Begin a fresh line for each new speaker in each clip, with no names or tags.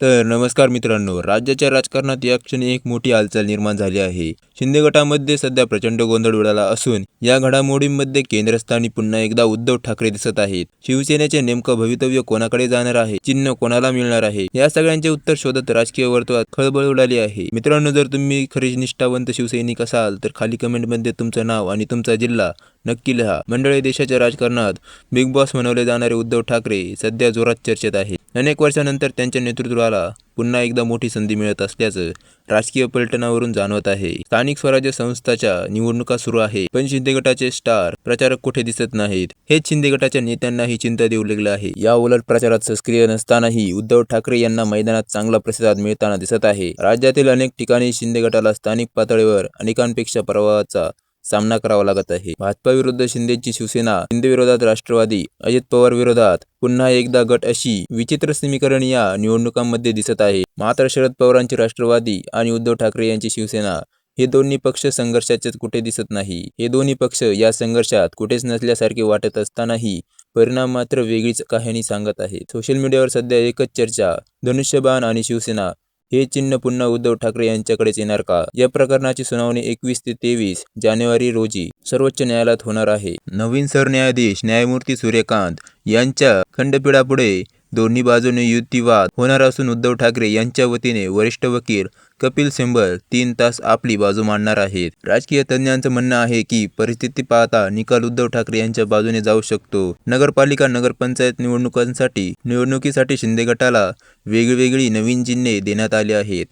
तर नमस्कार मित्रांनो राज्याच्या राजकारणात या क्षणी एक मोठी हालचाल निर्माण झाली आहे. शिंदे गटामध्ये सध्या प्रचंड गोंधळ उडाला असून या घडामोडींमध्ये केंद्रस्थानी पुन्हा एकदा उद्धव ठाकरे दिसत आहेत. शिवसेनेचे नेमकं भवितव्य कोणाकडे जाणार आहे? चिन्ह कोणाला मिळणार आहे? या सगळ्यांचे उत्तर शोधत राजकीय वर्तुळात खळबळ उडाली आहे. मित्रांनो जर तुम्ही खरी निष्ठावंत शिवसैनिक असाल तर खाली कमेंटमध्ये तुमचं नाव आणि तुमचा जिल्हा नक्की लिहा. मंडळी देशाच्या राजकारणात बिग बॉस म्हणवले जाणारे उद्धव ठाकरे सध्या जोरात चर्चेत आहे अनेक वर्षानंतर त्यांच्या नेतृत्वाला पुन्हा एकदा मोठी संधी मिळत असल्याचं राजकीय पलटणावरून जाणवत आहे. स्थानिक स्वराज्य संस्थाच्या निवडणुका सुरू आहे पण शिंदे गटाचे स्टार प्रचारक कुठे दिसत नाहीत? हेच शिंदे गटाच्या नेत्यांनाही चिंता देऊ लागलं आहे. या उलट प्रचारात सक्रिय नसतानाही उद्धव ठाकरे यांना मैदानात चांगला प्रतिसाद मिळताना दिसत आहे. राज्यातील अनेक ठिकाणी शिंदे गटाला स्थानिक पातळीवर अनेकांपेक्षा प्रभावाचा सामना करावा लागत आहे. भाजपा विरुद्ध शिंदेची शिवसेना शिंदे विरोधात राष्ट्रवादी अजित पवार विरोधात पुन्हा एकदा गट अशी विचित्र समीकरण या निवडणुकांमध्ये दिसत आहे. मात्र शरद पवारांची राष्ट्रवादी आणि उद्धव ठाकरे यांची शिवसेना हे दोन्ही पक्ष संघर्षाचे कुठे दिसत नाही. हे दोन्ही पक्ष या संघर्षात कुठेच नसल्यासारखे वाटत असतानाही परिणाम मात्र वेगळीच कहाणी सांगत आहे सोशल मीडियावर सध्या एकच चर्चा धनुष्यबाण आणि शिवसेना हे चिन्ह पुन्हा उद्धव ठाकरे यांच्याकडेच येणार का? या प्रकरणाची सुनावणी एकवीस ते तेवीस जानेवारी रोजी सर्वोच्च न्यायालयात होणार आहे. नवीन सरन्यायाधीश न्यायमूर्ती सूर्यकांत यांच्या खंडपीठापुढे दोन्ही बाजूने युतीवाद होणार असून उद्धव ठाकरे यांच्या वतीने वरिष्ठ वकील कपिल सिंबल तीन तास आपली बाजू मांडणार आहेत. राजकीय तज्ज्ञांचं म्हणणं आहे की परिस्थिती पाहता निकाल उद्धव ठाकरे यांच्या बाजूने जाऊ शकतो. नगरपालिका नगरपंचायत निवडणुकांसाठी निवडणुकीसाठी शिंदे गटाला वेगवेगळी नवीन चिन्हे देण्यात आली आहेत.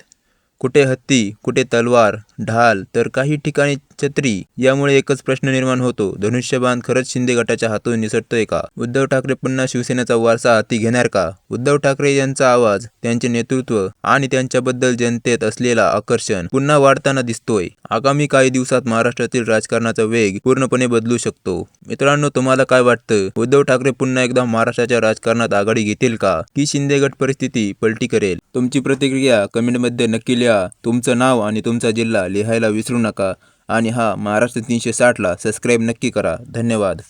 कुठे हत्ती कुठे तलवार ढाल तर काही ठिकाणी छत्री यामुळे एकच प्रश्न निर्माण होतो. धनुष्यबाण खरंच शिंदे गटाच्या हातून निसटतोय का? उद्धव ठाकरे पुन्हा शिवसेनेचा वारसा हाती घेणार का? उद्धव ठाकरे यांचा आवाज त्यांचे नेतृत्व आणि त्यांच्याबद्दल जनतेत असलेला आकर्षण पुन्हा वाढताना दिसतोय. आगामी काही दिवसात महाराष्ट्रातील राजकारणाचा वेग पूर्णपणे बदलू शकतो. मित्रांनो तुम्हाला काय वाटतं? उद्धव ठाकरे पुन्हा एकदा महाराष्ट्राच्या राजकारणात आघाडी घेतील का? की शिंदे गट परिस्थिती पलटी करेल? तुमची प्रतिक्रिया कमेंटमध्ये नक्की लिहा. तुमचं नाव आणि तुमचा जिल्हा लिहायला विसरू नका. आणि हा महाराष्ट्र तीनशे साठला. सबस्क्राईब नक्की करा. धन्यवाद.